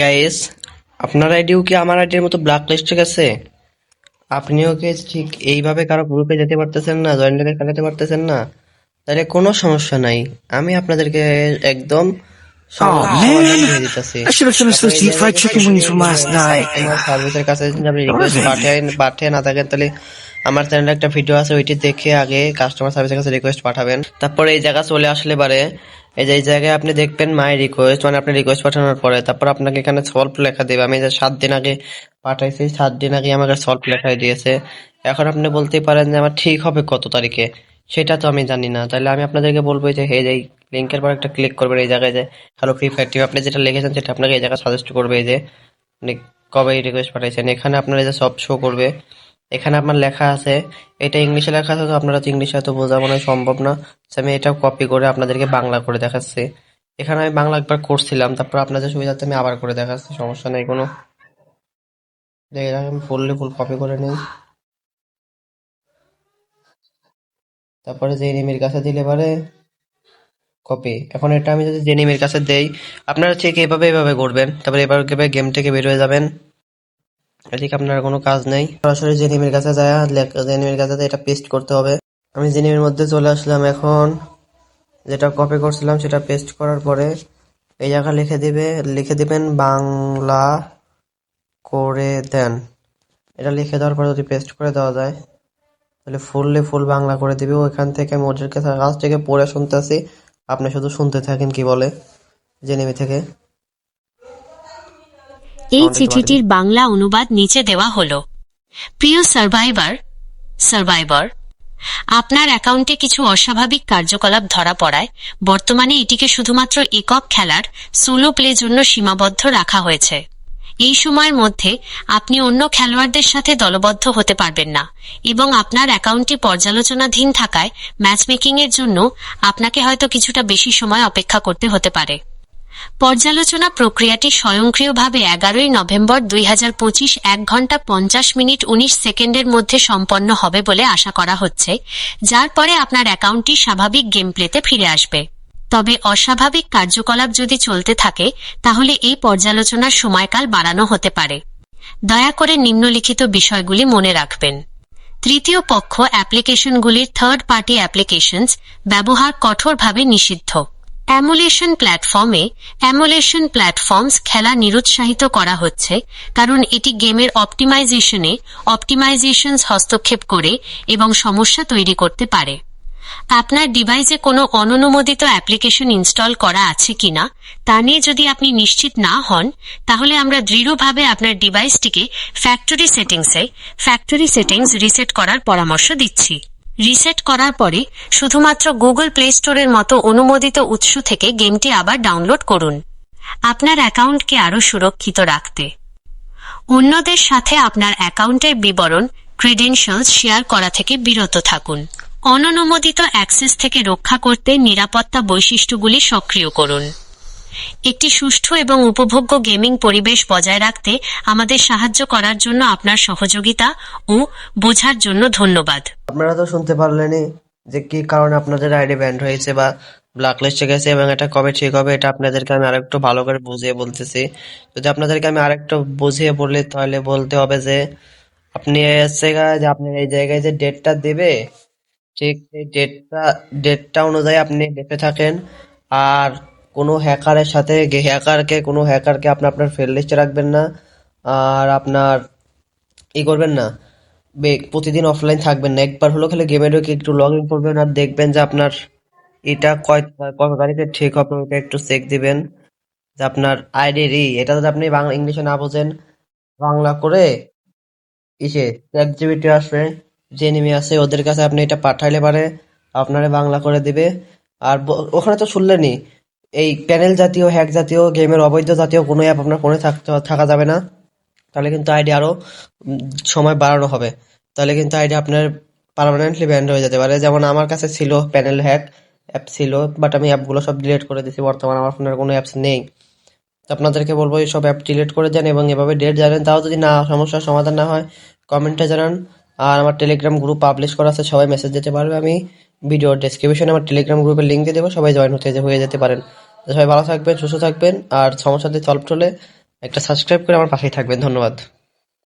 Guys আপনার আইডিও কি আমার আইডির মতো ব্ল্যাক লিস্টে গেছে আপনিও কি ঠিক এইভাবে কারও গ্রুপে যেতে পারতেছেন না জয়েন লিগে খেলাতে পারতেছেন না? তাহলে কোনো সমস্যা নাই। আমি আপনাদেরকে একদম Oh, man. I should have finished those deep fried chicken wings from last night. সার্ভিসের কাছে যদি আপনি রিকোয়েস্ট পাঠান পাঠিয়ে না থাকেন তাহলে আমার চ্যানেলে একটা ভিডিও আছে ওইটি দেখে আগে কাস্টমার সার্ভিসের কাছে রিকোয়েস্ট পাঠাবেন। তারপরে এই জায়গা চলে আসলে পারে। এই যে, এই জায়গায় আপনি দেখবেন মাই রিকোয়েস্ট মানে আপনি রিকোয়েস্ট পাঠানোর পরে তারপর আপনাকে এখানে সলভ লেখা দেবে। আমি যে সাত দিন আগে পাঠাইছি, সাত দিন আগে আমাকে সলভ লেখাই দিয়েছে। এখন আপনি বলতেই পারেন যে আমার ঠিক হবে কত তারিখে? সেটা তো আমি জানি না। তাহলে আমি আপনাদেরকে বলব যে, এই লিঙ্কের পর একটা ক্লিক করবেন এই জায়গায় যে হ্যালো ফ্রি ফায়ার টিম আপনি যেটা লিখেছেন সেটা আপনাকে এই জায়গায় সাজেস্ট করবে এই যে আপনি কবে রিকোয়েস্ট পাঠাইছেন। এখানে আপনার এই যে সব শো করবে। এখানে আপনার লেখা আছে, এটা ইংলিশে লেখা আছে, তো আপনারা ইংলিশে হয়তো বোঝা মনে হয় সম্ভব না। আমি এটা কপি করে আপনাদেরকে বাংলা করে দেখাচ্ছি। এখানে আমি বাংলা একবার করছিলাম তারপর আপনাদের সুবিধার্থে আমি আবার করে দেখাচ্ছি, সমস্যা নেই কোনো। দেখে আমি ফুল কপি করে নিই। তারপরে যে এনিমির কাছে দিলে পারে কপি এখন এটা আমি যদি জেনিমির কাছে দেই, আপনারা ঠিক এভাবে এভাবে করবেন, তারপরে এবার গেম থেকে বের হয়ে যাবেন। এদিকে আপনার কোনো কাজ নেই। সরাসরি জেনিমির কাছে যায় জেনিমির কাছে এটা পেস্ট করতে হবে। আমি জেনিমির মধ্যে চলে আসলাম এখন। যেটা কপি করছিলাম, সেটা পেস্ট করার পরে এই জায়গা লিখে দিবে, লিখে দিবেন বাংলা করে দেন। এটা লিখে দেওয়ার পরে যদি পেস্ট করে দেওয়া যায়, তাহলে ফুললে ফুল বাংলা করে দিবে। ওইখান থেকে আমি ওদের কাছে কাছ থেকে পড়ে শুনতেছি। আপনি শুধু শুনতে থাকেন কি বলে জেনেমি থেকে। এই চিঠিটির বাংলা অনুবাদ নিচে দেওয়া হলো। প্রিয় সার্ভাইভার সার্ভাইভার, আপনার অ্যাকাউন্টে কিছু অস্বাভাবিক কার্যকলাপ ধরা পড়ায় বর্তমানে এটিকে শুধুমাত্র একক খেলার সোলো প্লে জন্য সীমাবদ্ধ রাখা হয়েছে। এই সময়ের মধ্যে আপনি অন্য খেলোয়াড়দের সাথে দলবদ্ধ হতে পারবেন না এবং আপনার অ্যাকাউন্টটি পর্যালোচনাধীন থাকায় ম্যাচমেকিং এর জন্য আপনাকে হয়তো কিছুটা বেশি সময় অপেক্ষা করতে হতে পারে। পর্যালোচনা প্রক্রিয়াটি স্বয়ংক্রিয়ভাবে এগারোই নভেম্বর দুই হাজার পঁচিশ এক ঘণ্টা পঞ্চাশ মিনিট উনিশ সেকেন্ডের মধ্যে সম্পন্ন হবে বলে আশা করা হচ্ছে, যার পরে আপনার অ্যাকাউন্টটি স্বাভাবিক গেম প্লেতে ফিরে আসবে। তবে অস্বাভাবিক কার্যকলাপ যদি চলতে থাকে, তাহলে এই পর্যালোচনার সময়কাল বাড়ানো হতে পারে। দয়া করে নিম্নলিখিত বিষয়গুলি মনে রাখবেন। তৃতীয় পক্ষ অ্যাপ্লিকেশনগুলির থার্ড পার্টি অ্যাপ্লিকেশনস ব্যবহার কঠোরভাবে নিষিদ্ধ। অ্যামুলেশন প্ল্যাটফর্মে অ্যামুলেশন প্ল্যাটফর্মস খেলা নিরুৎসাহিত করা হচ্ছে, কারণ এটি গেমের অপটিমাইজেশনে অপটিমাইজেশনস হস্তক্ষেপ করে এবং সমস্যা তৈরি করতে পারে। আপনার ডিভাইসে কোনো অননুমোদিত অ্যাপ্লিকেশন ইনস্টল করা আছে কিনা, তা নিয়ে যদি আপনি নিশ্চিত না হন, তাহলে আমরা দৃঢ়ভাবে আপনার ডিভাইসটিকে ফ্যাক্টরি সেটিংসে, ফ্যাক্টরি সেটিংস রিসেট করার পরামর্শ দিচ্ছি। রিসেট করার পরে শুধুমাত্র গুগল প্লে স্টোরের মতো অনুমোদিত উৎস থেকে গেমটি আবার ডাউনলোড করুন। আপনার অ্যাকাউন্টকে আরও সুরক্ষিত রাখতে। অন্যদের সাথে আপনার অ্যাকাউন্টের বিবরণ, ক্রেডেনশিয়ালস শেয়ার করা থেকে বিরত থাকুন। অননুমোদিত অ্যাক্সেস থেকে রক্ষা করতে নিরাপত্তা বৈশিষ্ট্যগুলি সক্রিয় করুন। একটি সুষ্ঠু এবং উপভোগ্য গেমিং পরিবেশ বজায় রাখতে আমাদের সাহায্য করার জন্য আপনার সহযোগিতা ও বোঝার জন্য ধন্যবাদ। আপনারা তো শুনতে পারলেনই যে কি কারণে আপনাদের আইডি ব্যান্ড হয়েছে বা ব্ল্যাক লিস্টে গেছে এবং এটা কবে ঠিক হবে এটা আপনাদেরকে আমি আরেকটু ভালো করে বুঝিয়ে বলতেছি। যদি আপনাদেরকে আমি আরেকটু বুঝিয়ে বলি তাহলে বলতে হবে যে আপনি গা- যে আপনি এই জায়গায় যে ডেটটা দেবে, ঠিক সেই ডেটটা ডেটটা অনুযায়ী আপনি ডেটে থাকেন। আর কোনো হ্যাকারের সাথে হ্যাকারকে, কোনো হ্যাকারকে আপনি আপনার ফ্রেন্ড লিস্টে রাখবেন না, আর আপনার ই করবেন না প্রতিদিন অফলাইন থাকবেন না। একবার হলো খালি গেমে ঢুকে একটু লগ ইন করবেন আর দেখবেন যে আপনার এটা কয় কত তারিখে ঠিক হবে, ওটা একটু চেক দিবেন। যে আপনার আইডি রি এটা যদি আপনি বাংলা ইংলিশে না বোঝেন, বাংলা করে ইসে চ্যাট জিপিটি আসবে, যে নেমে আছে ওদের কাছে আপনি এটা পাঠাইলে পারে, আপনারে বাংলা করে দিবে। আর ওখানে তো শুনলেনই এই প্যানেল জাতীয়, হ্যাক জাতীয়, গেমের অবৈধ জাতীয় কোনো অ্যাপ আপনার ফোনে থাকতে, থাকা যাবে না। তাহলে কিন্তু আইডি আরও সময় বাড়ানো হবে। তাহলে কিন্তু আইডি আপনার পার্মানেন্টলি ব্যান্ড হয়ে যেতে পারে। যেমন আমার কাছে ছিল প্যানেল হ্যাক অ্যাপ ছিল বাট আমি অ্যাপগুলো সব ডিলিট করে দিয়েছি। বর্তমানে আমার ফোনের কোনো অ্যাপস নেই। তো আপনাদেরকে বলব এই সব অ্যাপ ডিলিট করে দেন এবং এভাবে ডেট জানেন তাও যদি না সমস্যার সমাধান না হয় কমেন্টে জানান। আর আমার টেলিগ্রাম গ্রুপ পাবলিশ করা আছে, সবাই মেসেজ দিতে পারবে। আমি ভিডিও ডেসক্রিপশনে আমার টেলিগ্রাম গ্রুপের লিঙ্ক দিয়ে দেবো। সবাই জয়েন হতে হয়ে যেতে পারেন। সবাই ভালো থাকবেন, সুস্থ থাকবেন, আর সমস্যাতে সলভ চলে একটা সাবস্ক্রাইব করে আমার পাশেই থাকবেন। ধন্যবাদ।